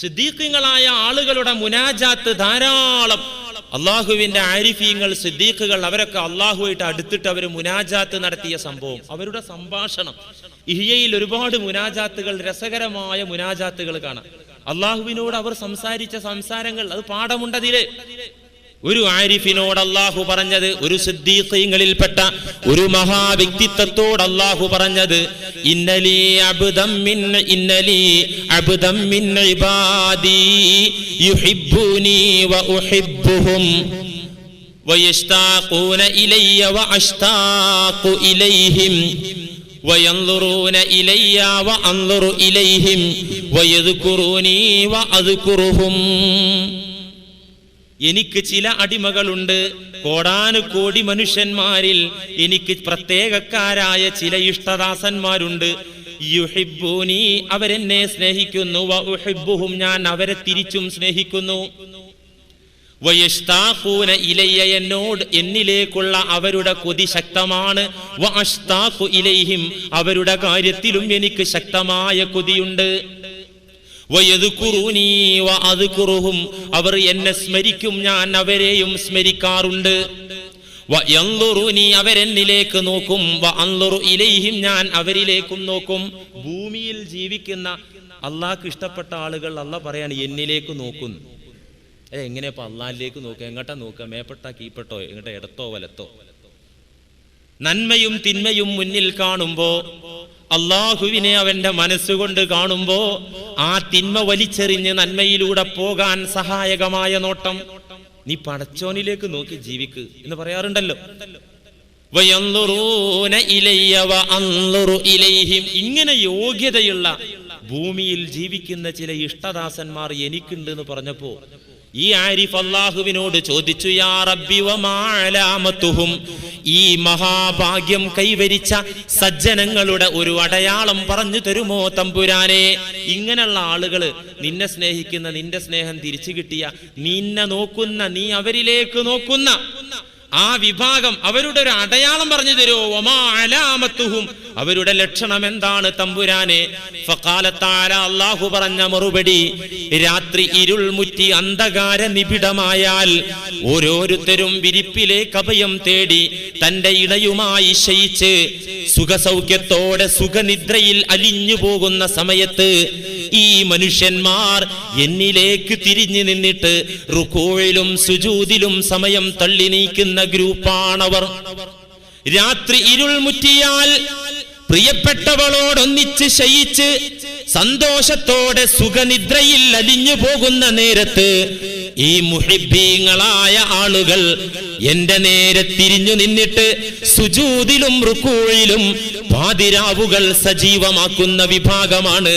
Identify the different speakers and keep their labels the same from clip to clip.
Speaker 1: സിദ്ദീഖ്യങ്ങളായ ആളുകളുടെ മുനാജാത്ത് ധാരാളം. അള്ളാഹുവിന്റെ ആരിഫീങ്ങൾ സിദ്ദീഖുകൾ അവരൊക്കെ അള്ളാഹുവായിട്ട് അടുത്തിട്ട് അവർ മുനാജാത്ത് നടത്തിയ സംഭവം. അവരുടെ സംഭാഷണം. ഇഹിയയിൽ ഒരുപാട് മുനാജാത്തുകൾ രസകരമായ മുനാജാത്തുകൾ കാണാം. അള്ളാഹുവിനോട് അവർ സംസാരിച്ച സംസാരങ്ങൾ അത് പാഠമുണ്ടതിൽ. ഒരു ആരിഫിനോട് അള്ളാഹു പറഞ്ഞത് ഒരു സിദ്ദീഖീങ്ങളിൽപ്പെട്ട ഒരു മഹാവ്യക്തിത്വത്തോട് അള്ളാഹു പറഞ്ഞത് ഇന്നലി അബ്ദം മിൻ ഇന്നലി അബ്ദം മിൻ ഇബാദി യുഹിബ്ബുനി വ ഉഹിബ്ബുഹും ويشتاقون إلي وأشتاق إليهم وينظرون إلي وأنظر إليهم ويذكروني وأذكرهم എനിക്ക് ചില അടിമകളുണ്ട്. കോടാനുകോടി മനുഷ്യന്മാരിൽ എനിക്ക് പ്രത്യേകക്കാരായ ചില ഇഷ്ടദാസന്മാരുണ്ട്. അവരെന്നെ സ്നേഹിക്കുന്നു. വ ഞാൻ അവരെ തിരിച്ചും സ്നേഹിക്കുന്നു. വയഷ്താഖൂന ഇലയ്യ എന്നോട് എന്നിലേക്കുള്ള അവരുടെ കൊതി ശക്തമാണ്. വ അഷ്താഖു ഇലൈഹിം അവരുടെ കാര്യത്തിലും എനിക്ക് ശക്തമായ കൊതിയുണ്ട്. അവർ എന്നെ സ്മരിക്കും ഞാൻ അവരെയും സ്മരിക്കാറുണ്ട്. അവരെന്നിലേക്ക് നോക്കും ഇലൈഹിം ഞാൻ അവരിലേക്കും നോക്കും. ഭൂമിയിൽ ജീവിക്കുന്ന അള്ളാഹ്ക്ക് ഇഷ്ടപ്പെട്ട ആളുകൾ അല്ല പറയാണ് എന്നിലേക്ക് നോക്കും. ഏ എങ്ങനെയപ്പോ അള്ളാഹിലേക്ക് നോക്കുക? എങ്ങോട്ടാ നോക്കുക? മേപ്പെട്ടാ കീപ്പെട്ടോ? എങ്ങോട്ടാ? ഇടത്തോ വലത്തോ? നന്മയും തിന്മയും മുന്നിൽ കാണുമ്പോ അള്ളാഹുവിനെ അവന്റെ മനസ്സുകൊണ്ട് കാണുമ്പോ ആ തിന്മ വലിച്ചെറിഞ്ഞ് നന്മയിലൂടെ പോകാൻ സഹായകമായ നോട്ടം നീ പടച്ചോനിലേക്ക് നോക്കി ജീവിക്ക് എന്ന് പറയാറുണ്ടല്ലോ. ഇങ്ങനെ യോഗ്യതയുള്ള ഭൂമിയിൽ ജീവിക്കുന്ന ചില ഇഷ്ടദാസന്മാർ എനിക്കുണ്ട് എന്ന് പറഞ്ഞപ്പോ ഈ ആരിഫ് അള്ളാഹുവിനോട് ചോദിച്ചു യാ റബ്ബി വമാലാമത്തുഹും ഈ മഹാഭാഗ്യം കൈവരിച്ച സജ്ജനങ്ങളുടെ ഒരു അടയാളം പറഞ്ഞു തരുമോ തമ്പുരാനെ? ഇങ്ങനെയുള്ള ആളുകൾ നിന്നെ സ്നേഹിക്കുന്ന നിന്റെ സ്നേഹം തിരിച്ചു കിട്ടിയ നിന്നെ നോക്കുന്ന നീ അവരിലേക്ക് നോക്കുന്ന ആ വിഭാഗം അവരുടെ ഒരു അടയാളം പറഞ്ഞു തരുമോ ഒമാ അലാമത്തുഹും. അവരുടെ ലക്ഷണം എന്താണ് തമ്പുരാനെ? അള്ളാഹു പറഞ്ഞ മറുപടി രാത്രി ഇരുൾ മുറ്റി അന്ധകാര നിബിഡമായാൽ ഓരോരുത്തരും വിരിപ്പിലേക്ക് അഭയം തേടി തന്റെ ഇണയുമായി ശയിച്ച് സുഖസൗഖ്യത്തോടെ സുഖനിദ്രയിൽ അലിഞ്ഞു പോകുന്ന സമയത്ത് ഈ മനുഷ്യന്മാർ എന്നിലേക്ക് തിരിഞ്ഞു നിന്നിട്ട് റുക്കോയിലും സുജൂതിലും സമയം തള്ളി നീക്കുന്ന ഗ്രൂപ്പാണവർ. രാത്രി ഇരുൾ മുറ്റിയാൽ പ്രിയപ്പെട്ടവളോടൊന്നിച്ച് ശയിച്ച് സന്തോഷത്തോടെ സുഖനിദ്രയിൽ അലിഞ്ഞു പോകുന്ന നേരത്ത് ഈ മുഹിബീങ്ങളായ ആളുകൾ എന്റെ നേരെ തിരിഞ്ഞു നിന്നിട്ട് സുജൂതിലും റുക്കൂഴിലും പാതിരാവുകൾ സജീവമാക്കുന്ന വിഭാഗമാണ്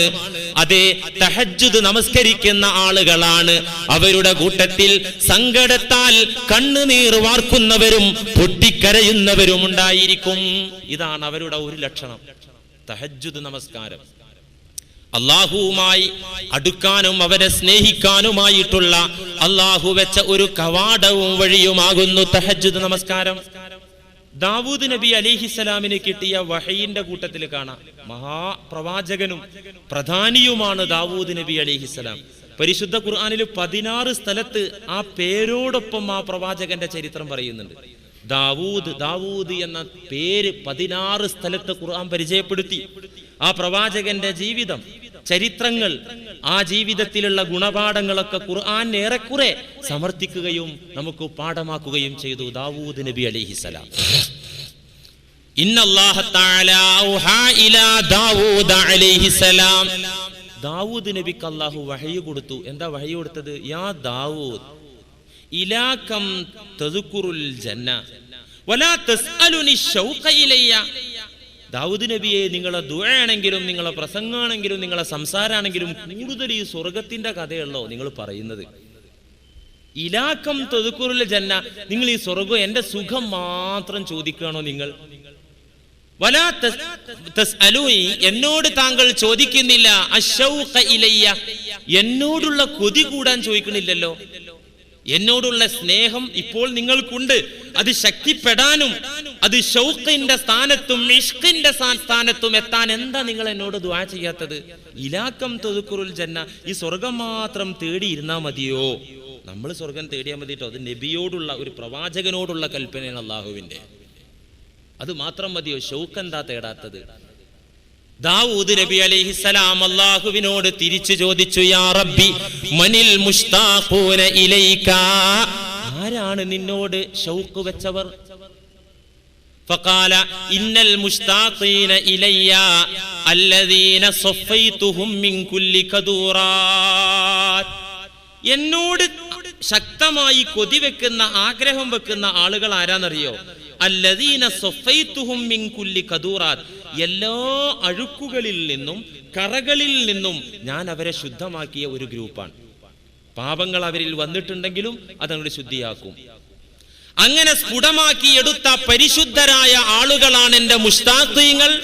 Speaker 1: അതെ തഹജ്ജുദ് നമസ്കരിക്കുന്ന ആളുകളാണ്. അവരുടെ കൂട്ടത്തിൽ സങ്കടത്താൽ കണ്ണുനീർ വാർക്കുന്നവരും പൊട്ടിക്കരയുന്നവരും ഉണ്ടായിരിക്കും ഇതാണ് അവരുടെ ഒരു ലക്ഷണം. തഹജ്ജുദ് നമസ്കാരം. അള്ളാഹുവുമായി അടുക്കാനും അവരെ സ്നേഹിക്കാനുമായിട്ടുള്ള അള്ളാഹു വെച്ച ഒരു കവാടവും വഴിയുമാകുന്നു തഹജ്ജുദ് നമസ്കാരം. ദാവൂദ് നബി അലിഹിസലാമിന് കിട്ടിയ വഹയിന്റെ കൂട്ടത്തിൽ കാണാം. മഹാപ്രവാചകനും പ്രധാനിയുമാണ് ദാവൂദ് നബി അലിഹിസലാം പരിശുദ്ധ ഖുർആാനിൽ പതിനാറ് സ്ഥലത്ത് ആ പേരോടൊപ്പം ആ പ്രവാചകന്റെ ചരിത്രം പറയുന്നുണ്ട്. ദാവൂദ് ദാവൂദ് എന്ന പേര് പതിനാറ് സ്ഥലത്ത് ഖുർആൻ പരിചയപ്പെടുത്തി. ആ പ്രവാചകന്റെ ജീവിതം ചരിത്രങ്ങൾ ആ ജീവിതത്തിലുള്ള ഗുണപാഠങ്ങളൊക്കെ ഖുർആൻ ഏറെക്കുറെ സമർത്ഥിക്കുകയും നമുക്ക് പാഠമാക്കുകയും ചെയ്തു ദാവൂദ് നബി അലിഹിസലാം ദാവൂദ നബിക്ക് അല്ലാഹു വഹയി കൊടുത്തു. എന്താ വഹയി കൊടുത്തത്? യാ ദാവൂദ് ഇലാകം തദ്കുറുൽ ജന്ന വലാ തസ്അലുനി ഷൗഖ ഇലയ്യ ദാവൂദ് നബിയെ നിങ്ങളെ ദുഴയാണെങ്കിലും നിങ്ങളെ പ്രസംഗമാണെങ്കിലും നിങ്ങളെ സംസാരമാണെങ്കിലും കൂടുതൽ ഈ സ്വർഗത്തിന്റെ കഥയുള്ളോ നിങ്ങൾ പറയുന്നത്. ഇലാക്കം തൊതുക്കുറുള്ള ജന്ന നിങ്ങൾ ഈ സ്വർഗം എന്റെ സുഖം മാത്രം ചോദിക്കുകയാണോ നിങ്ങൾ? വലാ എന്നോട് താങ്കൾ ചോദിക്കുന്നില്ല അശൗഖ എന്നോടുള്ള കൊതി കൂടാൻ ചോദിക്കണില്ലല്ലോ? എന്നോടുള്ള സ്നേഹം ഇപ്പോൾ നിങ്ങൾക്കുണ്ട്. അത് ശക്തിപ്പെടാനും അത് ഷൗക്കിന്റെ സ്ഥാനത്തും ഇഷ്കിന്റെ സ്ഥാനത്തും എത്താൻ എന്താ നിങ്ങൾ എന്നോട് ദ്വാ ചെയ്യാത്തത്? ഇലാക്കം തൊതുക്കുറുൽ ജന്ന ഈ സ്വർഗം മാത്രം തേടിയിരുന്നാ മതിയോ? നമ്മൾ സ്വർഗം തേടിയാൽ മതിട്ടോ അത് നബിയോടുള്ള ഒരു പ്രവാചകനോടുള്ള കൽപ്പനയാണ് അള്ളാഹുവിന്റെ അത് മാത്രം മതിയോ? ഷൗക്ക് എന്താ തേടാത്തത്? ദാവൂദ് നബി അലൈഹിസ്സലാം അള്ളാഹുവിനോട് തിരിച്ചു ചോദിച്ചു യാ റബ്ബി മനിൽ മുഷ്താഖൂന ഇലൈക ആരാണ് നിന്നോട് ഷൗക്ക് വെച്ചവർ فقال إن المشتاقين إلي الذين صفيتهم من كل كدورات എന്നോട് ശക്തമായി കൊതി വെക്കുന്ന ആഗ്രഹം വെക്കുന്ന ആളുകൾ ആരാന്നറിയോ അല്ലദീന സൊഫൈത്തുഹും മിൻ കുല്ലി കദൂറാത്ത് എല്ലാ അഴുക്കുകളിൽ നിന്നും കറകളിൽ നിന്നും ഞാൻ അവരെ ശുദ്ധമാക്കിയ ഒരു ഗ്രൂപ്പാണ്. പാപങ്ങൾ അവരിൽ വന്നിട്ടുണ്ടെങ്കിലും അതങ്ങോട്ട് ശുദ്ധിയാക്കും. അങ്ങനെ സ്ഫുടമാക്കിയെടുത്ത പരിശുദ്ധരായ ആളുകളാണ് എന്റെ മുഷ്താഖീങ്ങൾ.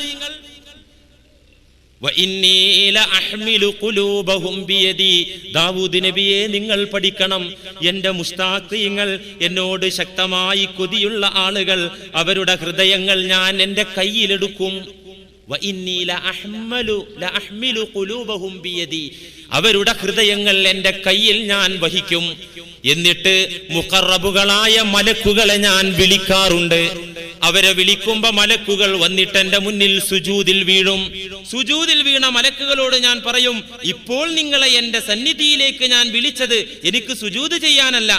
Speaker 1: നബിയെ നിങ്ങൾ പഠിക്കണം. എന്റെ മുസ്താഖിങ്ങൾ എന്നോട് ശക്തമായി കൊതിയുള്ള ആളുകൾ അവരുടെ ഹൃദയങ്ങൾ ഞാൻ എന്റെ കയ്യിലെടുക്കും. അവരുടെ ഹൃദയങ്ങൾ എന്റെ കയ്യിൽ ഞാൻ വഹിക്കും. എന്നിട്ട് മുഖറബുകളായ മലക്കുകളെ ഞാൻ വിളിക്കാറുണ്ട്. അവരെ വിളിക്കുമ്പോ മലക്കുകൾ വന്നിട്ട് എന്റെ മുന്നിൽ സുജൂതിൽ വീഴും. സുജൂതിൽ വീണ മലക്കുകളോട് ഞാൻ പറയും ഇപ്പോൾ നിങ്ങളെ എന്റെ സന്നിധിയിലേക്ക് ഞാൻ വിളിച്ചത് എനിക്ക് സുജൂത് ചെയ്യാനല്ല.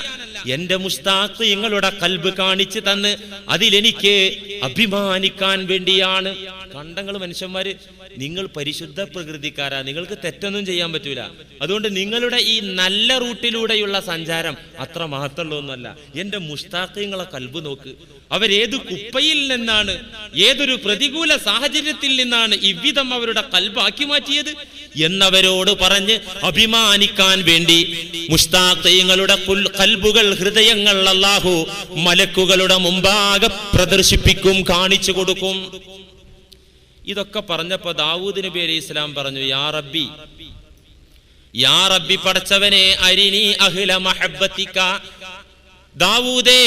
Speaker 1: എന്റെ മുസ്താഖ് നിങ്ങളുടെ കൽബ് കാണിച്ചു തന്ന് അതിലെനിക്ക് അഭിമാനിക്കാൻ വേണ്ടിയാണ്. കണ്ടങ്ങൾ മനുഷ്യന്മാര് നിങ്ങൾ പരിശുദ്ധ പ്രകൃതിക്കാരാ. നിങ്ങൾക്ക് തെറ്റൊന്നും ചെയ്യാൻ പറ്റൂല. അതുകൊണ്ട് നിങ്ങളുടെ ഈ നല്ല റൂട്ടിലൂടെയുള്ള സഞ്ചാരം അത്ര മഹത്തുള്ളതൊന്നുമല്ല എന്റെ മുഷ്താഖ്യങ്ങളെ കൽബ് നോക്ക്. അവരേത് കുപ്പയിൽ നിന്നാണ് ഏതൊരു പ്രതികൂല സാഹചര്യത്തിൽ നിന്നാണ് ഇவ்விധം അവരുടെ കൽബാക്കി മാറ്റിയത് എന്നവരോട് പറഞ്ഞ് അഭിമാനിക്കാൻ വേണ്ടി മുഷ്താഖ്യങ്ങളുടെ കൽബുകൾ ഹൃദയങ്ങൾ അല്ലാഹു മലക്കുകളുടെ മുമ്പാകെ പ്രദർശിപ്പിക്കും കാണിച്ചു കൊടുക്കും. ഇതൊക്കെ പറഞ്ഞപ്പോ ദാവൂദ് നബി അലൈഹി ഇസ്ലാം പറഞ്ഞു യാ റബ്ബി യാ റബ്ബി പടച്ചവനെ അരിനി അഹ്ല മഹബ്ബത്തിക ദാവൂദേ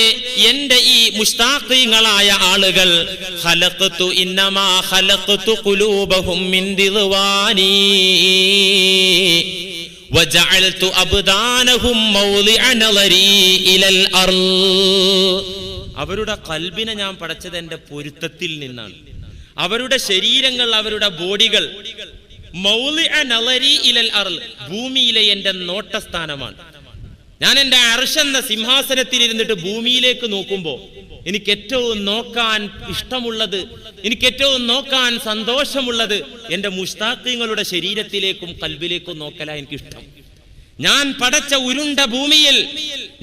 Speaker 1: എന്റെ ഈ മുഷ്താഖീങ്ങളായ ആളുകൾ ഹലഖത്തു ഇന്നമാ ഹലഖത്തു ഖുലൂബഹും മിൻ ദിൽവാനി വജഅൽതു അബ്ദാനഹും മൗളിഅ നളരി ഇലൽ അർൾ അവരുടെ കൽബിനെ ഞാൻ പടച്ചത് എന്റെ പൊരുത്തത്തിൽ നിന്നാണ്. അവരുടെ ശരീരങ്ങൾ അവരുടെ ബോഡികൾ മൗലി അനലരി ഇലൽ അർ ഭൂമിയിലെ എന്റെ നോട്ടസ്ഥാനമാണ്. ഞാൻ എന്റെ അർഷ എന്ന സിംഹാസനത്തിൽ ഇരുന്നിട്ട് ഭൂമിയിലേക്ക് നോക്കുമ്പോൾ എനിക്ക് ഏറ്റവും നോക്കാൻ ഇഷ്ടമുള്ളത് എനിക്ക് ഏറ്റവും നോക്കാൻ സന്തോഷമുള്ളത് എന്റെ മുഷ്താഖീങ്ങളുടെ ശരീരത്തിലേക്കും കൽബിലേക്കും നോക്കല എനിക്കിഷ്ടം. ഞാൻ പടച്ച ഉരുണ്ട ഭൂമിയിൽ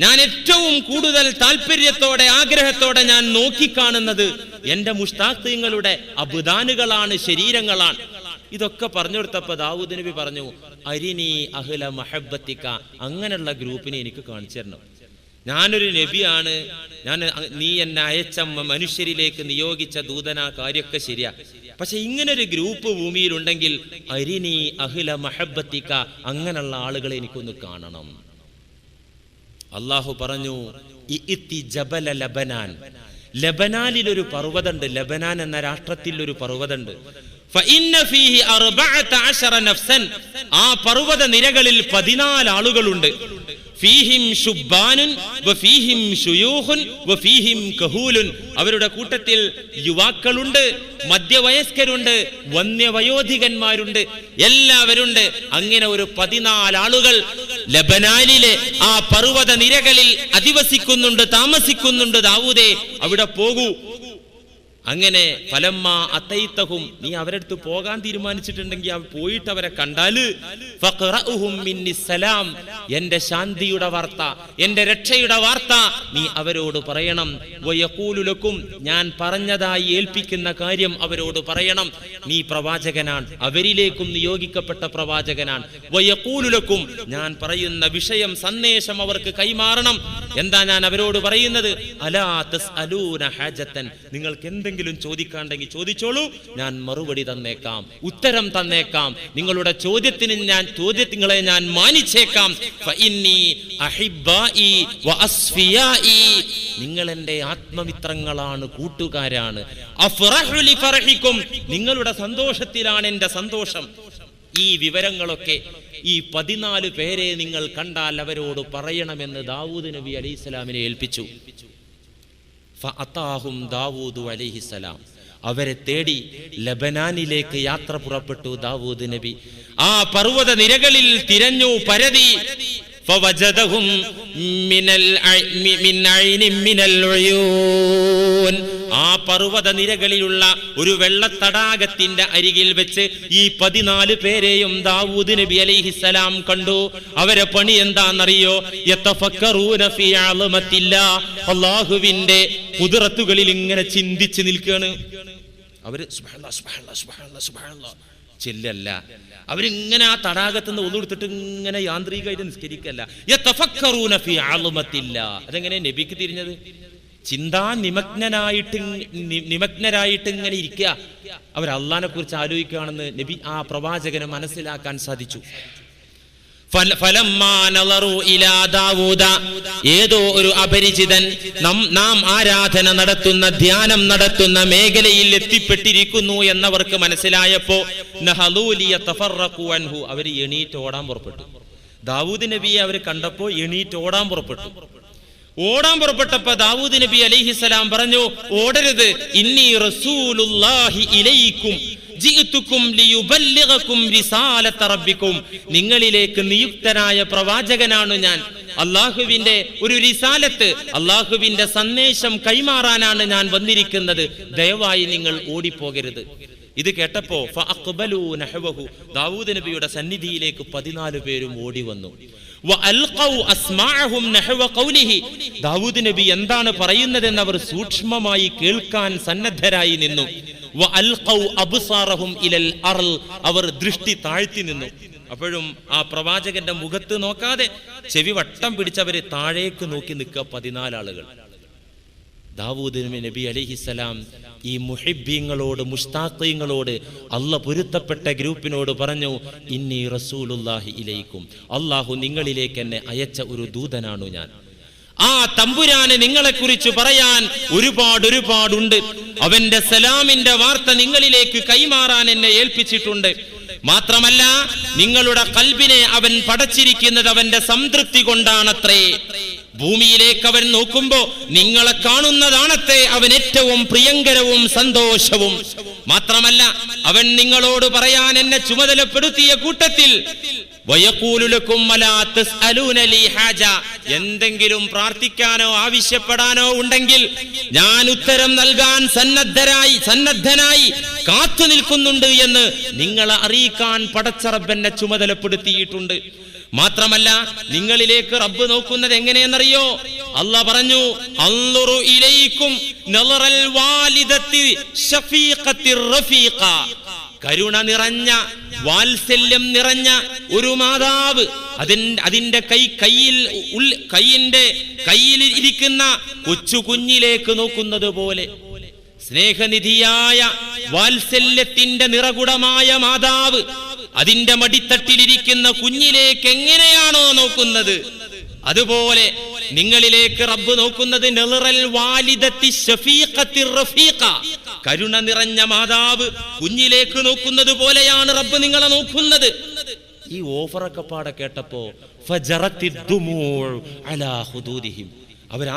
Speaker 1: ഞാൻ ഏറ്റവും കൂടുതൽ താല്പര്യത്തോടെ ആഗ്രഹത്തോടെ ഞാൻ നോക്കിക്കാണുന്നത് എന്റെ മുഷ്താഖീങ്ങളുടെ അബുദാനുകളാണ് ശരീരങ്ങളാണ്. ഇതൊക്കെ പറഞ്ഞു കൊടുത്തപ്പോ ദാവൂദ് നബി പറഞ്ഞു അരിനി അഹ്ല മഹബത്തിക്ക അങ്ങനെയുള്ള ഗ്രൂപ്പിനെ എനിക്ക് കാണിച്ചു തരണം. ഞാനൊരു നബിയാണ്. ഞാൻ നീ എന്നെ അയച്ച മനുഷ്യരിലേക്ക് നിയോഗിച്ച ദൂതന കാര്യമൊക്കെ ശരിയാ. പക്ഷെ ഇങ്ങനെ ഒരു ഗ്രൂപ്പ് ഭൂമിയിലുണ്ടെങ്കിൽ അരിനി അഹ്ല മഹബത്തിക്ക അങ്ങനെയുള്ള ആളുകളെ എനിക്കൊന്ന് കാണണം. അള്ളാഹു പറഞ്ഞു ലബനാൻ. ലബനാനിൽ ഒരു പർവതമുണ്ട് ലബനാൻ എന്ന രാഷ്ട്രത്തിൽ ഒരു പർവതമുണ്ട് ആ പർവത നിരകളിൽ പതിനാല് ആളുകളുണ്ട്. അവരുടെ കൂട്ടത്തിൽ യുവാക്കളുണ്ട് മധ്യവയസ്കരുണ്ട് വന്യവയോധികന്മാരുണ്ട് എല്ലാവരുണ്ട്. അങ്ങനെ ഒരു പതിനാല് ആളുകൾ ലബനാലിലെ ആ പർവത നിരകളിൽ അധിവസിക്കുന്നുണ്ട് താമസിക്കുന്നുണ്ട്. ദാവൂദേ അവിടെ പോകൂ. അങ്ങനെ ഫലമ്മ അത്തൈത്തഹും നീ അവരടുത്ത് പോകാൻ തീരുമാനിച്ചിട്ടുണ്ടെങ്കിൽ അവർ പോയിട്ട് അവരെ കണ്ടാൽ സലാം എന്റെ ശാന്തിയുടെ വാർത്ത എന്റെ രക്ഷയുടെ വാർത്ത നീ അവരോട് പറയണം. വയക്കൂലുലക്കും ലക്കും ഞാൻ പറഞ്ഞതായി ഏൽപ്പിക്കുന്ന കാര്യം അവരോട് പറയണം. നീ പ്രവാചകനാണ് അവരിലേക്കും നിയോഗിക്കപ്പെട്ട പ്രവാചകനാണ്. വയക്കൂലുലക്കും ലക്കും ഞാൻ പറയുന്ന വിഷയം സന്ദേശം അവർക്ക് കൈമാറണം. എന്താ ഞാൻ അവരോട് പറയുന്നത്? അലാ തസ് അലൂന ഹാജത്തൻ നിങ്ങൾക്ക് എന്തെങ്കിലും ചോദിക്കാണ്ടെങ്കിൽ ചോദിച്ചോളൂ. ഞാൻ മറുപടി തന്നേക്കാം. ഉത്തരം തന്നേക്കാം. നിങ്ങളുടെ ചോദ്യത്തിന് ഞാൻ ചോദ്യങ്ങളെ ഞാൻ മാനിച്ചേക്കാം. നിങ്ങൾ എന്റെ ആത്മമിത്രങ്ങളാണ് കൂട്ടുകാരാണ്. നിങ്ങളുടെ സന്തോഷത്തിലാണ് എന്റെ സന്തോഷം. ഈ വിവരങ്ങളൊക്കെ ഈ പതിനാല് പേരെ നിങ്ങൾ കണ്ടാൽ അവരോട് പറയണമെന്ന് ദാവൂദ് നബി അലൈഹി സ്വലാമിനെ ഏൽപ്പിച്ചു. ഫഅതാഹും ദാവൂദ് അലൈഹിസലാം അവരെ തേടി ലബനാനിലേക്ക് യാത്ര പുറപ്പെട്ടു ദാവൂദ് നബി. ആ പർവത നിരകളിൽ തിരഞ്ഞു പരതി. ഫവജദഹും മിനൽ മിൻ മിനൽ ഉയൂൻ. ആ പർവത നിരകളിലുള്ള ഒരു വെള്ളത്തടാകത്തിന്റെ അരികിൽ വെച്ച് ഈ പതിനാല് പേരെയും ദാവൂദ് നബി അലൈഹിസലാം കണ്ടു. അവരെ പണി എന്താണെന്നറിയോ. അള്ളാഹുവിന്റെ കുതിരത്തുകളിൽ ഇങ്ങനെ ചിന്തിച്ച് നിൽക്കുകയാണ്. അവർ ചെല്ലല്ല. അവരിങ്ങനെ ആ തടാകത്ത് നിന്ന് ഒന്നെടുത്തിട്ട് ഇങ്ങനെ യാന്ത്രികമായിട്ട് നിസ്കരിക്കല്ല. അതെങ്ങനെ നബിക്ക് തിരിഞ്ഞത്? ചിന്താ നിമഗ്നനായിട്ട് നിമഗ്നരായിട്ട് ഇങ്ങനെ ഇരിക്കുക അവർ അള്ളഹാനെ കുറിച്ച് ആലോചിക്കുകയാണെന്ന് നബി ആ പ്രവാചകനെ മനസ്സിലാക്കാൻ സാധിച്ചു. ഏതോ ഒരു അപരിചിതൻ നാം ആരാധന നടത്തുന്ന ധ്യാനം നടത്തുന്ന മേഖലയിൽ എത്തിപ്പെട്ടിരിക്കുന്നു എന്നവർക്ക് മനസ്സിലായപ്പോ അവർ എണീറ്റ് ഓടാൻ പുറപ്പെട്ടു. ദാവൂദ് നബിയെ അവർ കണ്ടപ്പോ എണീറ്റ് ഓടാൻ പുറപ്പെട്ടു. ഓടാൻ പുറപ്പെട്ടപ്പോ ദാവൂദ് നബി അലൈഹിസലാം പറഞ്ഞു ഓടരുത്. ഇന്നി റസൂലുല്ലാഹി റബ്ബിക്കും. നിങ്ങളിലേക്ക് നിയുക്തനായ പ്രവാചകനാണ് ഞാൻ. അള്ളാഹുവിന്റെ ഒരു റിസാലത്ത് അള്ളാഹുവിന്റെ സന്ദേശം കൈമാറാനാണ് ഞാൻ വന്നിരിക്കുന്നത്. ദയവായി നിങ്ങൾ ഓടിപ്പോകരുത്. ഇത് കേട്ടപ്പോ. ദാവൂദ് നബിയുടെ സന്നിധിയിലേക്ക് പതിനാല് പേരും ഓടി വന്നു. ദാവൂദ് നബി എന്താണ് പറയുന്നതെന്ന് അവർ സൂക്ഷ്മമായി കേൾക്കാൻ സന്നദ്ധരായി നിന്നു. അവർ ദൃഷ്ടി താഴ്ത്തി നിന്നു. അപ്പോഴും ആ പ്രവാചകന്റെ മുഖത്ത് നോക്കാതെ ചെവി വട്ടം പിടിച്ചവരെ താഴേക്ക് നോക്കി നിൽക്കുക പതിനാലാളുകൾ ദാവൂദ് നബി അലിഹിസലാം ഈ മുഹിബ്യങ്ങളോട് മുഷ്താഖീങ്ങളോട് അല്ല പൊരുത്തപ്പെട്ട ഗ്രൂപ്പിനോട് പറഞ്ഞു ഇന്നി റസൂലുല്ലാഹി ഇലയിക്കും അള്ളാഹു നിങ്ങളിലേക്ക് എന്നെ അയച്ച ഒരു ദൂതനാണു ഞാൻ. ആ തമ്പുരാന് നിങ്ങളെക്കുറിച്ച് പറയാൻ ഒരുപാട് ഒരുപാടുണ്ട്. അവന്റെ സലാമിന്റെ വാർത്ത നിങ്ങളിലേക്ക് കൈമാറാൻ എന്നെ ഏൽപ്പിച്ചിട്ടുണ്ട്. മാത്രമല്ല നിങ്ങളുടെ കൽബിനെ അവൻ പടച്ചിരിക്കുന്നത് അവന്റെ സംതൃപ്തി കൊണ്ടാണത്രേ. ഭൂമിയിലേക്ക് അവൻ നോക്കുമ്പോ നിങ്ങളെ കാണുന്നതാണത്തെ അവൻ ഏറ്റവും പ്രിയങ്കരവും സന്തോഷവും മാത്രമല്ല അവൻ നിങ്ങളോട് പറയാൻ എന്നെ ചുമതലപ്പെടുത്തിയ കൂട്ടത്തിൽ. എന്തെങ്കിലും പ്രാർത്ഥിക്കാനോ ആവശ്യപ്പെടാനോ ഉണ്ടെങ്കിൽ ഞാൻ ഉത്തരം നൽകാൻ സന്നദ്ധരായി സന്നദ്ധനായി കാത്തു നിൽക്കുന്നുണ്ട് എന്ന് നിങ്ങളെ അറിയിക്കാൻ പടച്ചറബ് എന്നെ ചുമതലപ്പെടുത്തിയിട്ടുണ്ട് മാത്രമല്ല നിങ്ങളിലേക്ക് റബ്ബ് നോക്കുന്നത് എങ്ങനെയെന്നറിയോ? അല്ല പറഞ്ഞു കരുണ നിറഞ്ഞ വാത്സല്യം നിറഞ്ഞ ഒരു മാതാവ് അതിന്റെ അതിന്റെ കൈ കയ്യിൽ കൈയിന്റെ കയ്യിൽ ഇരിക്കുന്ന കൊച്ചു കുഞ്ഞിലേക്ക് നോക്കുന്നത് പോലെ. സ്നേഹനിധിയായ വാത്സല്യത്തിന്റെ നിറകുടമായ മാതാവ് അതിന്റെ മടിത്തട്ടിലിരിക്കുന്ന കുഞ്ഞിലേക്ക് എങ്ങനെയാണോ നോക്കുന്നത്? അതുപോലെ നിങ്ങളിലേക്ക് റബ്ബ് നോക്കുന്നത് വാലിദത്തി റഫീഖ. കരുണ നിറഞ്ഞ മാതാവ് കുഞ്ഞിലേക്ക് നോക്കുന്നത് പോലെയാണ് റബ്ബ് നിങ്ങളെ നോക്കുന്നത്. ഈ ഓഫറൊക്കെ പാടെ കേട്ടപ്പോ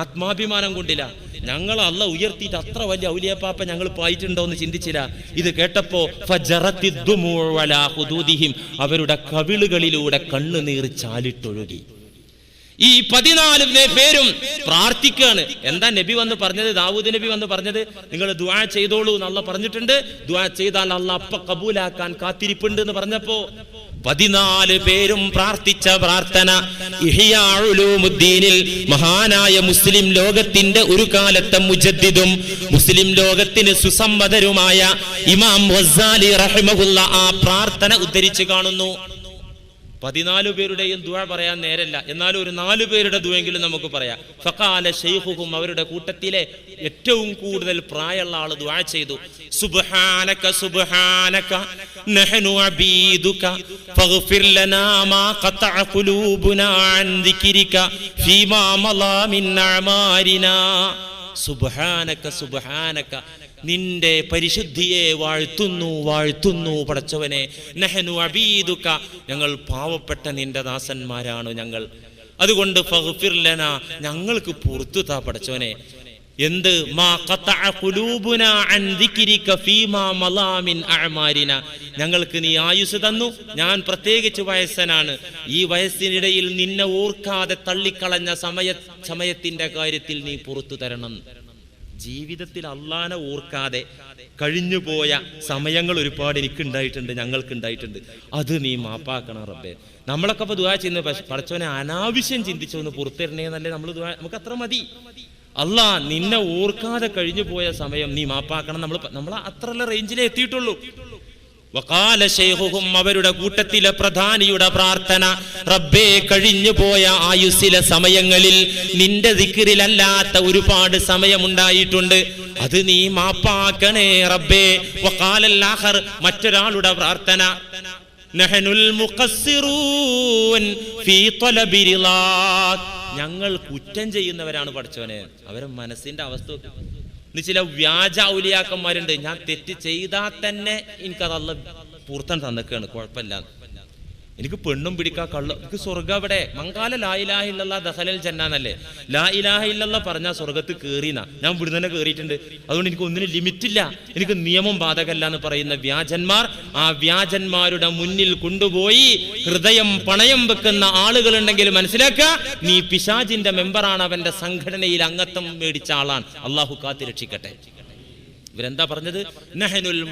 Speaker 1: ആത്മാഭിമാനം കൊണ്ടില്ല. ഞങ്ങൾ അല്ല ഉയർത്തിയിട്ട് അത്ര വലിയ ഔലിയപ്പാപ്പ ഞങ്ങൾ പായിട്ടുണ്ടോ എന്ന് ചിന്തിച്ചില്ല. ഇത് കേട്ടപ്പോ അവരുടെ കവിളുകളിലൂടെ കണ്ണുനീർ ചാലിട്ടൊഴുകി. ഈ പതിനാല് പേരും പ്രാർത്ഥിക്കുകയാണ് എന്താ നബി വന്ന് പറഞ്ഞത്? ദാവൂദ് നബി വന്ന് പറഞ്ഞത്? നിങ്ങൾ ദുആ ചെയ്തോളൂ എന്ന് അല്ല പറഞ്ഞിട്ടുണ്ട്. ദുആ ചെയ്താൽ അല്ല അപ്പ കബൂലാക്കാൻ കാത്തിരിപ്പുണ്ട് എന്ന് പറഞ്ഞപ്പോ പതിനാല് പേരും പ്രാർത്ഥിച്ച പ്രാർത്ഥന ഇഹിയാഴുലൂമുദ്ദീനിൽ മഹാനായ മുസ്ലിം ലോകത്തിന്റെ ഒരു കാലത്തെ മുജദ്ദിദും മുസ്ലിം ലോകത്തിന് സുസമ്മതരുമായ ഇമാം വസാലി റഹിമഹുല്ല ആ പ്രാർത്ഥന ഉദ്ധരിച്ചു കാണുന്നു. പതിനാല് പേരുടെയും ദുവ പറയാൻ നേരല്ല. എന്നാലും ഒരു നാലു പേരുടെ ദുവെങ്കിലും നമുക്ക് പറയാം. ഫക്കാല ഷെയ്ഖുഹും അവരുടെ കൂട്ടത്തിലെ ഏറ്റവും കൂടുതൽ പ്രായമുള്ള ആൾ ദുആ ചെയ്തു. സുബ്ഹാനക സുബ്ഹാനക നഹ്നു അബീദുക ഫഗ്ഫിർ ലനാ മാ ഖതഅ ഖുലൂബുനാ അൻ ദിക്രിക ഫീമാ മളാ മിൻ അമാരിനാ. സുബ്ഹാനക സുബ്ഹാനക നിന്റെ പരിശുദ്ധിയെ വാഴ്ത്തുന്നു വാഴ്ത്തുന്നു പടച്ചവനെ. നെഹനു അബീദുക. ഞങ്ങൾ പാവപ്പെട്ട നിന്റെ ദാസന്മാരാണ് ഞങ്ങൾ. അതുകൊണ്ട് ഫഗ്ഫിർ ലനാ ഞങ്ങൾക്ക് പുറത്തു താ പടച്ചവനെ. എന്ത്? ഞങ്ങൾക്ക് നീ ആയുസ് തന്നു. ഞാൻ പ്രത്യേകിച്ച് വയസ്സനാണ്. ഈ വയസ്സിനിടയിൽ നിന്നെ ഓർക്കാതെ തള്ളിക്കളഞ്ഞ സമയ സമയത്തിന്റെ കാര്യത്തിൽ നീ പുറത്തു തരണം. ജീവിതത്തിൽ അള്ളാനെ ഓർക്കാതെ കഴിഞ്ഞുപോയ സമയങ്ങൾ ഒരുപാട് എനിക്ക് ഉണ്ടായിട്ടുണ്ട് ഞങ്ങൾക്ക് ഉണ്ടായിട്ടുണ്ട് അത് നീ മാപ്പാക്കണം റബ്ബേ. നമ്മളൊക്കെ ഇപ്പൊ ദുവാ ചെയ്യുന്ന പക്ഷെ പഠിച്ചവനെ അനാവശ്യം ചിന്തിച്ചു ഒന്ന് എന്നല്ലേ നമ്മൾ ദുആ നമുക്ക് അത്ര മതി. അല്ലാ നിന്നെ ഓർക്കാതെ കഴിഞ്ഞു പോയ സമയം നീ മാപ്പാക്കണം. നമ്മൾ നമ്മൾ അത്രയുള്ള റേഞ്ചിലേ എത്തിയിട്ടുള്ളൂ. അവരുടെ കൂട്ടത്തിലെ പ്രധാനിയുടെ പ്രാർത്ഥന. റബ്ബേ കഴിഞ്ഞു പോയ ആയുസ്സിലെ സമയങ്ങളിൽ നിന്റെ ദിക്റിലല്ലാത്ത ഒരുപാട് സമയമുണ്ടായിട്ടുണ്ട്. അത് നീ മാപ്പാക്കണേ റബ്ബേ. വകാലല്ലാഹർ മറ്റൊരാളുടെ പ്രാർത്ഥന. ഫീ. ഞങ്ങൾ കുറ്റം ചെയ്യുന്നവരാണ് പഠിച്ചവനെ. അവരെ മനസ്സിന്റെ അവസ്ഥ. ഇന്ന് ചില വ്യാജ ഔലിയാക്കന്മാരുണ്ട്. ഞാൻ തെറ്റ് ചെയ്താൽ തന്നെ എനിക്കതല്ല പൂർത്തം തന്നേക്കാണ് കുഴപ്പമില്ല. എനിക്ക് പെണ്ണും പിടിക്കാ കള്ളു. എനിക്ക് സ്വർഗം അവിടെ. മങ്കാല ലാ ഇലാഹ ഇല്ലല്ലാ ദഹലൽ ജന്നാന്നല്ലേ ലാ ഇലാഹ ഇല്ലല്ലാ പറഞ്ഞാൽ സ്വർഗത്ത് കയറിന ഞാൻ ഇവിടെ തന്നെ കയറിയിട്ടുണ്ട് അതുകൊണ്ട് എനിക്ക് ഒന്നിനും ലിമിറ്റ് ഇല്ല. എനിക്ക് നിയമം ബാധകല്ല എന്ന് പറയുന്ന വ്യാജന്മാർ ആ വ്യാജന്മാരുടെ മുന്നിൽ കൊണ്ടുപോയി ഹൃദയം പണയം വെക്കുന്ന ആളുകളുണ്ടെങ്കിൽ മനസ്സിലാക്കുക നീ പിശാജിന്റെ മെമ്പറാണ് അവന്റെ സംഘടനയിൽ അംഗത്വം മേടിച്ച ആളാണ്. അള്ളാഹു കാത്തി രക്ഷിക്കട്ടെ. ഇവരെന്താ പറഞ്ഞത്? നഹനുൽ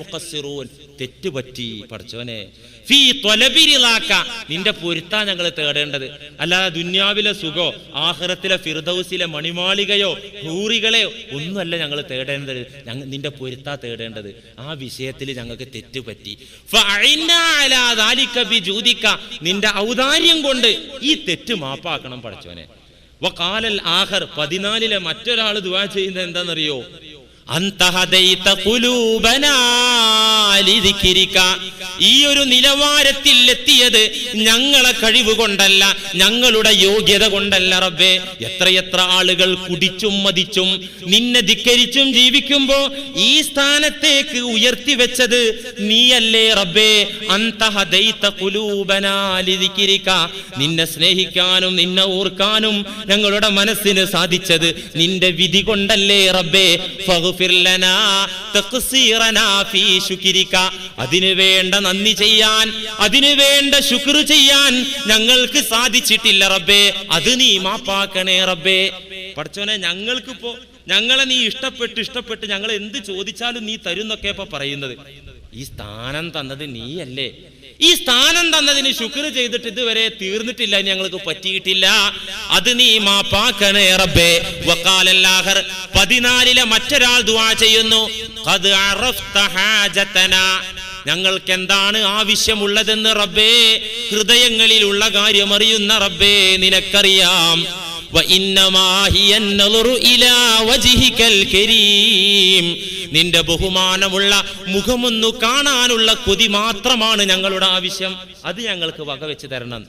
Speaker 1: തെറ്റുപറ്റി പഠിച്ചവനെ. ഫീ നിന്റെ പൊരുത്താ ഞങ്ങൾ തേടേണ്ടത്. അല്ലാതെ ദുന്യാവിലെ സുഖോ ആഹ്റത്തിലെ ഫിർദൌസിലെ മണിമാളികയോ ഹൂറികളെയോ ഒന്നുമല്ല ഞങ്ങൾ തേടേണ്ടത്. ഞങ്ങൾ നിന്റെ പൊരുത്താ തേടേണ്ടത്. ആ വിഷയത്തിൽ ഞങ്ങൾക്ക് തെറ്റുപറ്റി. നിന്റെ ഔദാര്യം കൊണ്ട് ഈ തെറ്റ് മാപ്പാക്കണം പഠിച്ചവനെ. വകാലൽ ആഹർ പതിനാലിലെ മറ്റൊരാൾ ദുആ ചെയ്യുന്നത് എന്താണെന്നറിയോ ഈ ഒരു നിലവാരത്തിൽ എത്തിയത് ഞങ്ങളെ കഴിവ് കൊണ്ടല്ല ഞങ്ങളുടെ യോഗ്യത കൊണ്ടല്ല റബ്ബേ. എത്രയെത്ര ആളുകൾ കുടിച്ചും മതിച്ചും നിന്നെ ധിക്കരിച്ചും ജീവിക്കുമ്പോ ഈ സ്ഥാനത്തേക്ക് ഉയർത്തി വെച്ചത് നീയല്ലേ റബ്ബേ. നിന്നെ സ്നേഹിക്കാനും നിന്നെ ഓർക്കാനും ഞങ്ങളുടെ മനസ്സിന് സാധിച്ചത് നിന്റെ വിധി കൊണ്ടല്ലേ റബ്ബേ. അതിനു വേണ്ട നന്ദി ചെയ്യാൻ അതിനു വേണ്ട ശുക്ർ ചെയ്യാൻ ഞങ്ങൾക്ക് സാധിച്ചിട്ടില്ല റബ്ബേ. അത് നീ മാപ്പാക്കണേ റബ്ബേ. പഠിച്ചോനെ ഞങ്ങൾക്കിപ്പോ ഞങ്ങളെ നീ ഇഷ്ടപ്പെട്ട് ഇഷ്ടപ്പെട്ട് ഞങ്ങൾ എന്ത് ചോദിച്ചാലും നീ തരുന്നൊക്കെ ഇപ്പൊ പറയുന്നത്. ഈ സ്ഥാനം തന്നത് നീയല്ലേ. ഈ സ്ഥാനം തന്നതിന് ശുക്ർ ചെയ്തിട്ട് ഇതുവരെ തീർന്നിട്ടില്ല ഞങ്ങൾക്ക് പറ്റിയിട്ടില്ല. അത് നീ മാപ്പാക്കണേ റബ്ബേ. വക്കാലല്ലാഹർ പതിനാലിലെ മറ്റൊരാൾ ദുആ ചെയ്യുന്നു. ഞങ്ങൾക്ക് എന്താണ് ആവശ്യമുള്ളതെന്ന് റബ്ബേ? ഹൃദയങ്ങളിലുള്ള കാര്യം അറിയുന്ന റബ്ബേ നിനക്കറിയാം. നിന്റെ ബഹുമാനമുള്ള മുഖമൊന്നു കാണാനുള്ള കൊതി മാത്രമാണ് ഞങ്ങളുടെ ആവശ്യം. അത് ഞങ്ങൾക്ക് വകവെച്ച് തരണം.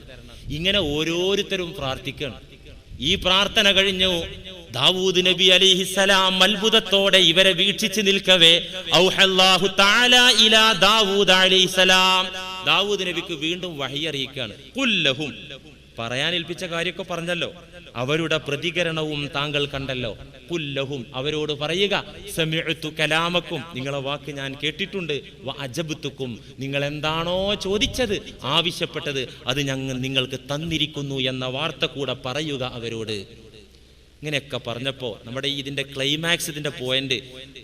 Speaker 1: ഇങ്ങനെ ഓരോരുത്തരും പ്രാർത്ഥിക്കണം. ഈ പ്രാർത്ഥന കഴിഞ്ഞു. ദാവൂദ് നബി അലിഹിസലാം അത്ഭുതത്തോടെ ഇവരെ വീക്ഷിച്ച് നിൽക്കവേ. ഔഹല്ലാഹു താല ഇലാ ദാവൂദ് അലിഹിസലാം ദാവൂദ് നബിക്ക് വീണ്ടും വഹിയറിയിക്കാണ് കുല്ലഹും. പറയാൻ ഏൽപ്പിച്ച കാര്യമൊക്കെ പറഞ്ഞല്ലോ. അവരുടെ പ്രതികരണവും താങ്കൾ കണ്ടല്ലോ. പുല്ലഹും അവരോട് പറയുക സമയത്തു കലാമക്കും. നിങ്ങളെ വാക്ക് ഞാൻ കേട്ടിട്ടുണ്ട്. വ അജബ്തുക്കും. നിങ്ങൾ എന്താണോ ചോദിച്ചത് ആവശ്യപ്പെട്ടത് അത് ഞങ്ങൾ നിങ്ങൾക്ക് തന്നിരിക്കുന്നു എന്ന വാർത്ത കൂടെ പറയുക അവരോട്. ഇങ്ങനെയൊക്കെ പറഞ്ഞപ്പോ നമ്മുടെ ഇതിന്റെ ക്ലൈമാക്സ് ഇതിന്റെ പോയിന്റ്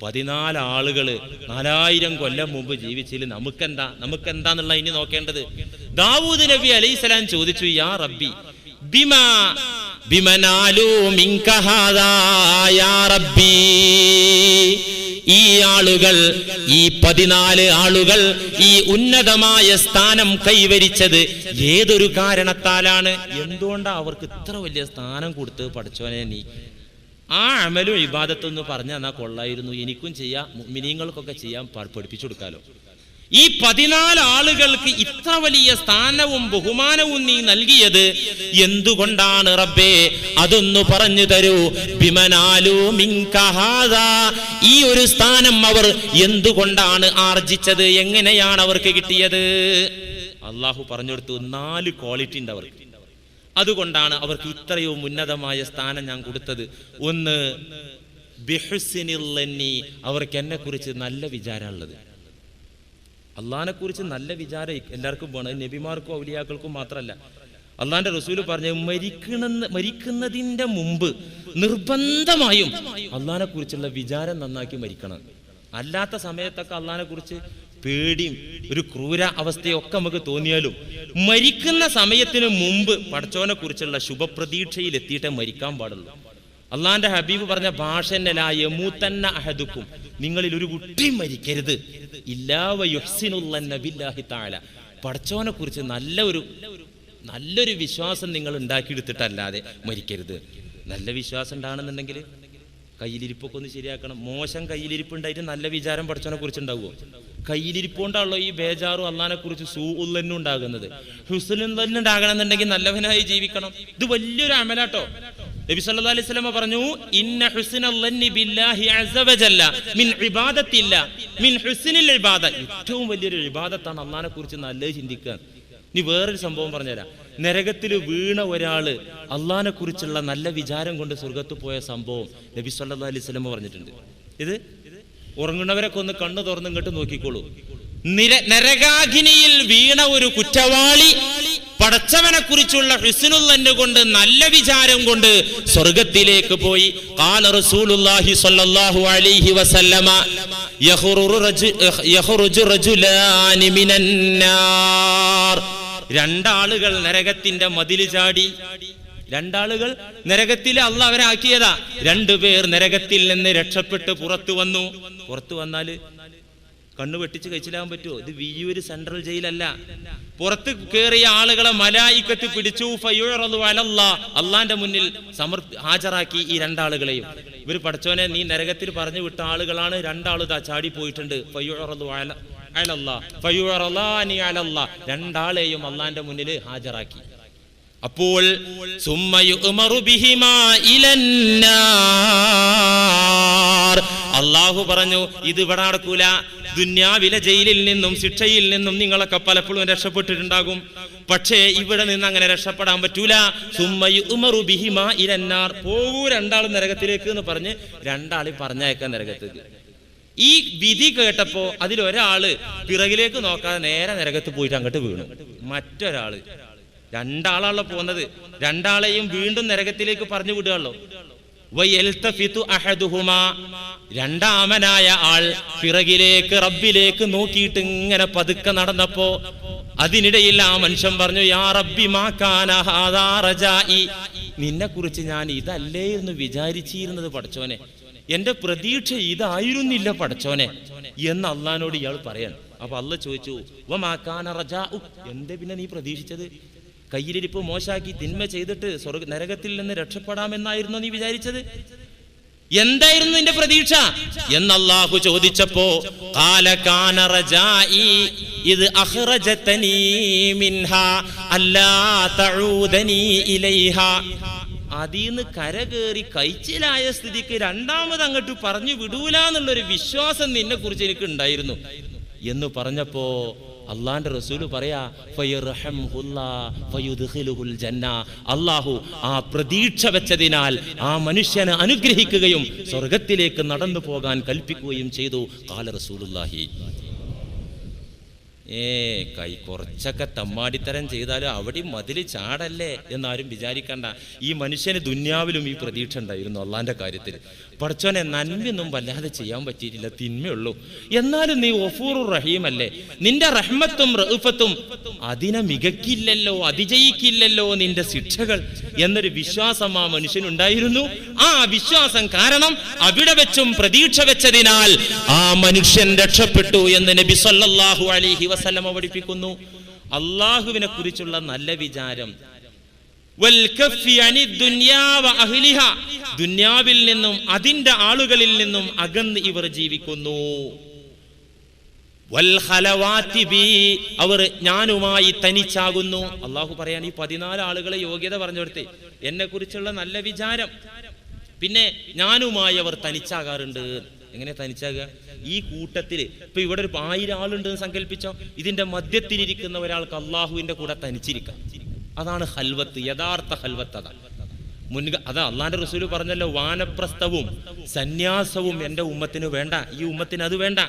Speaker 1: പതിനാല് ആളുകൾ നാലായിരം കൊല്ലം മുമ്പ് ജീവിച്ചതിൽ നമുക്കെന്താ? നമുക്കെന്താന്നുള്ള ഇനി നോക്കേണ്ടത്? ദാവൂദ് നബി അലൈഹി സ്വലാം ചോദിച്ചു യാ റബ്ബി ബിമാ ബിമനാലു മിങ്കഹാദാ ഹാദാ യാ റബ്ബി? ഈ ആളുകൾ ഈ പതിനാല് ആളുകൾ ഈ ഉന്നതമായ സ്ഥാനം കൈവരിച്ചത് ഏതൊരു കാരണത്താലാണ്? എന്തുകൊണ്ടാണ് അവർക്ക് ഇത്ര വലിയ സ്ഥാനം കൊടുത്ത് പഠിച്ചോനെ നീ? ആ അമലും ഇബാദത്തൊന്ന് പറഞ്ഞാൽ എന്നാ കൊള്ളായിരുന്നു. എനിക്കും ചെയ്യാം. മിനിങ്ങൾക്കൊക്കെ ചെയ്യാൻ പഠിപ്പിച്ചു കൊടുക്കാലോ. ഈ പതിനാല് ആളുകൾക്ക് ഇത്ര വലിയ സ്ഥാനവും ബഹുമാനവും നീ നൽകിയത് എന്തുകൊണ്ടാണ് റബ്ബേ? അതൊന്നു പറഞ്ഞു തരൂ. ബിമനാലു ഈ ഒരു സ്ഥാനം അവർ എന്തുകൊണ്ടാണ് ആർജിച്ചത്? എങ്ങനെയാണ് അവർക്ക് കിട്ടിയത്? അള്ളാഹു പറഞ്ഞു കൊടുത്തു നാല് ക്വാളിറ്റി ഉണ്ട് അവർക്ക്. അതുകൊണ്ടാണ് അവർക്ക് ഇത്രയും ഉന്നതമായ സ്ഥാനം ഞാൻ കൊടുത്തത്. ഒന്ന് അവർക്ക് എന്നെ കുറിച്ച് നല്ല വിചാരമുള്ളത്. അള്ളഹാനെ കുറിച്ച് നല്ല വിചാരം എല്ലാവർക്കും വേണം. നബിമാർക്കും ഔലിയാക്കൾക്കും മാത്രമല്ല. അള്ളാന്റെ റസൂൽ പറഞ്ഞു മരിക്കണെന്ന് മരിക്കുന്നതിന്റെ മുമ്പ് നിർബന്ധമായും അള്ളഹാനെ കുറിച്ചുള്ള വിചാരം നന്നാക്കി മരിക്കണം. അല്ലാത്ത സമയത്തൊക്കെ അള്ളഹാനെ കുറിച്ച് പേടിയും ഒരു ക്രൂര അവസ്ഥയൊക്കെ നമുക്ക് തോന്നിയാലും മരിക്കുന്ന സമയത്തിന് മുമ്പ് പടച്ചോനെ കുറിച്ചുള്ള ശുഭപ്രതീക്ഷയിൽ എത്തിയിട്ടേ മരിക്കാൻ പാടുള്ളൂ. അള്ളാന്റെ ഹബീബ് പറഞ്ഞ ഭാഷ യമൂത്തന്ന അഹദുക്കും. നിങ്ങളിൽ ഒരു കുട്ടിയും മരിക്കരുത്. ഇല്ലാവ പടച്ചോനെ കുറിച്ച് നല്ല ഒരു നല്ലൊരു വിശ്വാസം നിങ്ങൾ ഉണ്ടാക്കിയെടുത്തിട്ടല്ലാതെ മരിക്കരുത്. നല്ല വിശ്വാസം ഉണ്ടാണെന്നുണ്ടെങ്കിൽ കയ്യിലിരിപ്പൊക്കെ ഒന്ന് ശരിയാക്കണം. മോശം കയ്യിലിരിപ്പ് ഉണ്ടായിട്ട് നല്ല വിചാരം പഠിച്ചവനെ കുറിച്ച് ഉണ്ടാവുമോ കയ്യിലിരിപ്പ് കൊണ്ടാണല്ലോ ഈ ബേജാറും അള്ളഹാനെ കുറിച്ച് സൂ ഉള്ളന്നും ഉണ്ടാകുന്നത്. ഹുസ്ലും തന്നെ നല്ലവനായി ജീവിക്കണം. ഇത് വലിയൊരു അമലാട്ടോ. നബി സല്ലല്ലാഹി അലൈഹി വസല്ലമ പറഞ്ഞു ഇന്ന വജല്ല മിൻ ഹുസ്നിൽ ഇബാദ. ഏറ്റവും വലിയൊരു ഇബാദത്താണ് അള്ളഹാനെ കുറിച്ച് നല്ലത് ചിന്തിക്കുക. ഇനി വേറൊരു സംഭവം പറഞ്ഞുതരാം. നരകത്തിൽ വീണ ഒരാൾ അള്ളഹാനെ കുറിച്ചുള്ള നല്ല വിചാരം കൊണ്ട് സ്വർഗത്ത് പോയ സംഭവം നബി സല്ലാ അലൈഹി സ്വലമ പറഞ്ഞിട്ടുണ്ട്. ഇത്? ഉറങ്ങുന്നവരൊക്കെ ഒന്ന് കണ്ണു തുറന്ന് ഇങ്ങോട്ട് നോക്കിക്കോളൂ. നിര നരകാഗ്നിയിൽ വീണ ഒരു കുറ്റവാളി പടച്ചവനെ കുറിച്ചുള്ള ഹിസ്നുള്ളന്റെ കൊണ്ട് നല്ല വിചാരം കൊണ്ട് സ്വർഗത്തിലേക്ക് പോയി. ഖാല റസൂലുള്ളാഹി സ്വല്ലല്ലാഹു അലൈഹി വസല്ലമ യഖ്റുജു റജുലാനി മിനന്നാർ രണ്ടാളുകൾ നരകത്തിന്റെ മതിൽ ചാടി. രണ്ടാളുകൾ നരകത്തിൽ അല്ല അവരെ ആക്കിയതാ. രണ്ടുപേർ നരകത്തിൽ നിന്ന് രക്ഷപ്പെട്ട് പുറത്തു വന്നു. പുറത്തു വന്നാൽ കണ്ണു വെട്ടിച്ച് കഴിച്ചിലാൻ പറ്റുമോ ഇത് വിയൂര് സെൻട്രൽ ജയിലല്ല. പുറത്ത് കയറിയ ആളുകളെ മലായിക്കത്ത് പിടിച്ചു. അള്ളാന്റെ മുന്നിൽ സമർ ഹാജരാക്കി ഈ രണ്ടാളുകളെയും. ഇവർ പഠിച്ചോനെ നീ നരകത്തിൽ പറഞ്ഞു വിട്ട ആളുകളാണ്. രണ്ടാളു ദാ ചാടി പോയിട്ടുണ്ട്. അലല്ലാ. ഫയുറലാനി അലല്ലാ. രണ്ടാളെയും അള്ളാന്റെ മുന്നിൽ ഹാജരാക്കി. അപ്പോൾ അള്ളാഹു പറഞ്ഞു ഇത് ഇവിടെ നടക്കൂല. ദുന്യാവിലെ ജയിലിൽ നിന്നും ശിക്ഷയിൽ നിന്നും നിങ്ങളൊക്കെ പലപ്പോഴും രക്ഷപ്പെട്ടിട്ടുണ്ടാകും. പക്ഷേ ഇവിടെ നിന്ന് അങ്ങനെ രക്ഷപ്പെടാൻ പറ്റൂല. സുമ്മയു ഉമറു ബിഹിമ ഇരന്നാർ പോകൂ രണ്ടാൾ നരകത്തിലേക്ക് എന്ന് പറഞ്ഞ് രണ്ടാളി പറഞ്ഞയക്കാൻ നരകത്തേക്ക്. ഈ വിധി കേട്ടപ്പോ അതിലൊരാൾ പിറകിലേക്ക് നോക്കാതെ നേരെ നരകത്ത് പോയിട്ട് അങ്ങോട്ട് വീണു. മറ്റൊരാൾ രണ്ടാളാണല്ലോ പോകുന്നത്. രണ്ടാളെയും വീണ്ടും നരകത്തിലേക്ക് പറഞ്ഞു വിടുകയുള്ളൂ രണ്ടാമനായ ആൾ പിറകിലേക്ക് റബ്ബിലേക്ക് നോക്കിയിട്ട് ഇങ്ങനെ പതുക്കെ നടന്നപ്പോ അതിനിടയിൽ ആ മനുഷ്യൻ പറഞ്ഞു യാ റബ്ബി നിന്നെ കുറിച്ച് ഞാൻ ഇതല്ലേ എന്ന് വിചാരിച്ചിരുന്നത് പഠിച്ചോനെ എന്റെ പ്രതീക്ഷ ഇതായിരുന്നില്ല പഠിച്ചോനെ എന്ന് അള്ളഹാനോട് ഇയാൾ പറയാൻ അപ്പൊ അല്ല ചോദിച്ചു എന്റെ പിന്നെ നീ പ്രതീക്ഷിച്ചത്? കയ്യിലിരിപ്പ് മോശാക്കി തിന്മ ചെയ്തിട്ട് സ്വർഗ നരകത്തിൽ നിന്ന് രക്ഷപ്പെടാമെന്നായിരുന്നു നീ വിചാരിച്ചത്? എന്തായിരുന്നു നിന്റെ പ്രതീക്ഷ? എന്ന് ചോദിച്ചപ്പോ "ഖാല കാന റജാഇ ഇത് അതീന്ന് കരകേറി കൈച്ചിലായ സ്ഥിതിക്ക് രണ്ടാമത് അങ്ങോട്ട് പറഞ്ഞു വിടൂല എന്നുള്ളൊരു വിശ്വാസം നിന്നെ കുറിച്ച് എനിക്ക് ഉണ്ടായിരുന്നു എന്ന് പറഞ്ഞപ്പോ അള്ളാന്റെ റസൂൽ പറയാ അള്ളാഹു ആ പ്രതീക്ഷ വെച്ചതിനാൽ ആ മനുഷ്യനെ അനുഗ്രഹിക്കുകയും സ്വർഗത്തിലേക്ക് നടന്നു പോകാൻ കൽപ്പിക്കുകയും ചെയ്തു. കാല റസൂലുള്ളാഹി. ഏ കൈ കുറച്ചൊക്കെ തമ്മാടിത്തരം ചെയ്താലും അവിടെ മതിൽ ചാടല്ലേ? എന്നാരും വിചാരിക്കണ്ട. ഈ മനുഷ്യന് ദുന്യാവിലും ഈ പ്രതീക്ഷ ഉണ്ടായിരുന്നു അള്ളാന്റെ കാര്യത്തിൽ. പഠിച്ചോനെ നന്മയൊന്നും വല്ലാതെ ചെയ്യാൻ പറ്റിയിട്ടില്ല തിന്മയുള്ളൂ എന്നാലും നീ ഒഫൂറു റഹീമല്ലേ നിന്റെ റഹ്മത്തും റഹ്ഫത്തും അതിനെ മികക്കില്ലല്ലോ അതിജയിക്കില്ലല്ലോ നിന്റെ ശിക്ഷകൾ എന്നൊരു വിശ്വാസം ആ മനുഷ്യനുണ്ടായിരുന്നു. ആ വിശ്വാസം കാരണം അവിടെ വെച്ചും പ്രതീക്ഷ വെച്ചതിനാൽ ആ മനുഷ്യൻ രക്ഷപ്പെട്ടു എന്ന് നബി സല്ലല്ലാഹു അലൈഹി വസല്ലമ പഠിപ്പിക്കുന്നു. അള്ളാഹുവിനെ കുറിച്ചുള്ള നല്ല വിചാരം വൽകഫി അനി ദുനിയാ വ അഹ്ലിഹ. ദുന്യാവിൽ നിന്നും അതിന്റെ ആളുകളിൽ നിന്നും അകന്ന് ഇവർ ജീവിക്കുന്നു. അവർ ഞാനുമായി തനിച്ചാകുന്നു. അള്ളാഹു പറയാൻ ഈ പതിനാല് ആളുകളെ യോഗ്യത പറഞ്ഞു കൊടുത്തേ എന്നെ കുറിച്ചുള്ള നല്ല വിചാരം. പിന്നെ ഞാനുമായി അവർ തനിച്ചാകാറുണ്ട്. എങ്ങനെ തനിച്ചാകുക ഈ കൂട്ടത്തിൽ ഇപ്പൊ ഇവിടെ ഒരു ആയിരം ആളുണ്ട് സങ്കല്പിച്ചോ? ഇതിന്റെ മധ്യത്തിലിരിക്കുന്ന ഒരാൾക്ക് അള്ളാഹുവിന്റെ കൂടെ തനിച്ചിരിക്കാം. അതാണ് ഹൽവത്ത് യഥാർത്ഥ ഹൽവത്ത് അതാണ് മുൻ അതാ അള്ളാന്റെ റസൂൽ പറഞ്ഞല്ലോ വാനപ്രസ്ഥവും സന്യാസവും എന്റെ ഉമ്മത്തിന് വേണ്ട ഈ ഉമ്മത്തിന് അത് വേണ്ട.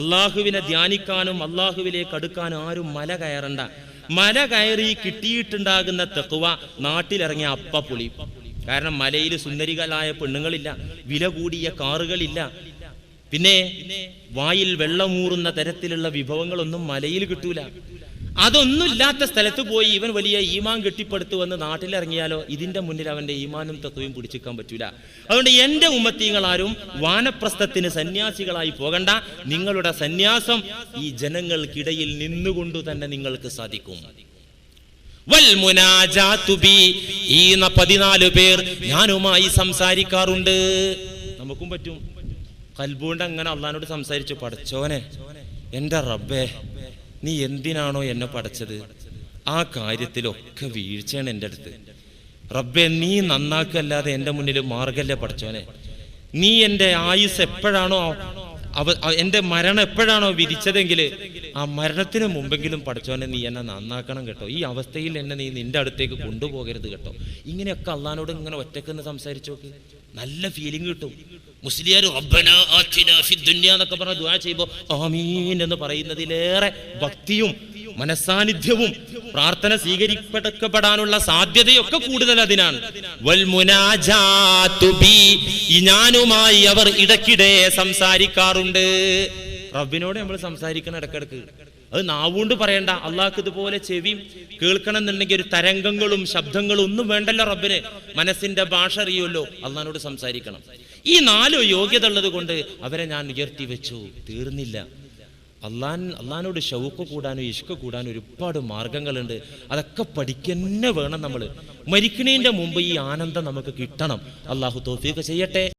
Speaker 1: അള്ളാഹുവിനെ ധ്യാനിക്കാനും അള്ളാഹുവിലേക്ക് അടുക്കാനും ആരും മല കയറണ്ട. മല കയറി കിട്ടിയിട്ടുണ്ടാകുന്ന തെക്കുവ നാട്ടിലിറങ്ങിയ അപ്പ പുളി. കാരണം മലയിൽ സുന്ദരികളായ പെണ്ണുങ്ങളില്ല വില കൂടിയ കാറുകളില്ല. പിന്നെ വായിൽ വെള്ളമൂറുന്ന തരത്തിലുള്ള വിഭവങ്ങളൊന്നും മലയിൽ കിട്ടൂല. അതൊന്നും ഇല്ലാത്ത സ്ഥലത്ത് പോയി ഇവൻ വലിയ ഈമാൻ കെട്ടിപ്പടുത്തു വന്ന് നാട്ടിലിറങ്ങിയാലോ? ഇതിന്റെ മുന്നിൽ അവന്റെ ഈമാനും തത്വയും പിടിച്ചിക്കാൻ പറ്റൂല. അതുകൊണ്ട് എന്റെ ഉമ്മത്തീങ്ങളാരും വാനപ്രസ്ഥത്തിന് സന്യാസികളായി പോകണ്ട. നിങ്ങളുടെ സന്യാസം ഈ ജനങ്ങൾക്കിടയിൽ നിന്നുകൊണ്ടു തന്നെ നിങ്ങൾക്ക് സാധിക്കും. പതിനാല് പേർ ഞാനുമായി സംസാരിക്കാറുണ്ട്. നമുക്കും പറ്റും. കൽബുകൊണ്ട് അങ്ങനെ അള്ളഹാനോട് സംസാരിച്ചു. പഠിച്ചോനെ എന്റെ റബ്ബേ നീ എന്തിനാണോ എന്നെ പടച്ചത്? ആ കാര്യത്തിലൊക്കെ വീഴ്ചയാണ് എന്റെ അടുത്ത്. റബ്ബെ നീ നന്നാക്കല്ലാതെ എന്റെ മുന്നിൽ മാർഗല്ലേ പടച്ചോനെ നീ എന്റെ ആയുസ് എപ്പോഴാണോ അവ എന്റെ മരണം എപ്പോഴാണോ വിധിച്ചതെങ്കിൽ ആ മരണത്തിന് മുമ്പെങ്കിലും പഠിച്ചോനെ നീ എന്നെ നന്നാക്കണം കേട്ടോ. ഈ അവസ്ഥയിൽ എന്നെ നീ നിന്റെ അടുത്തേക്ക് കൊണ്ടുപോകരുത് കേട്ടോ. ഇങ്ങനെയൊക്കെ അള്ളഹാനോട് ഇങ്ങനെ ഒറ്റക്കെന്ന് സംസാരിച്ചു നോക്ക്. നല്ല ഫീലിംഗ് കിട്ടും. മുസ്ലിയാർ പറഞ്ഞ ദുആ ചെയ്യുമ്പോൾ ആമീൻ എന്ന് പറയുന്നതിലേറെ ഭക്തിയും മനസാന്നിധ്യവും പ്രാർത്ഥന സ്വീകരിക്കപ്പെടാനുള്ള സാധ്യതയൊക്കെ കൂടുതൽ അതിനാണ്. ഞാനുമായി അവർ ഇടയ്ക്കിടെ സംസാരിക്കാറുണ്ട്. റബ്ബിനോട് നമ്മൾ സംസാരിക്കണം ഇടക്കിടക്ക് അത് നാവുകൊണ്ട് പറയണ്ട. അള്ളാഹ്ക്ക് ഇതുപോലെ ചെവിയും കേൾക്കണം എന്നുണ്ടെങ്കിൽ ഒരു തരംഗങ്ങളും ശബ്ദങ്ങളും ഒന്നും വേണ്ടല്ലോ റബ്ബിന്. മനസ്സിന്റെ ഭാഷ അറിയുമല്ലോ. അള്ളഹാനോട് സംസാരിക്കണം. ഈ നാലോ യോഗ്യത ഉള്ളത് കൊണ്ട് അവരെ ഞാൻ ഉയർത്തി വെച്ചു. തീർന്നില്ല. അള്ളാൻ അള്ളഹാനോട് ഷൗക്ക് കൂടാനും ഇഷ്ക കൂടാനും ഒരുപാട് മാർഗങ്ങളുണ്ട്. അതൊക്കെ പഠിക്കന്നെ വേണം നമ്മൾ മരിക്കണേന്റെ മുമ്പ് ഈ ആനന്ദം നമുക്ക് കിട്ടണം. അള്ളാഹു തോഫീക്ക് ചെയ്യട്ടെ.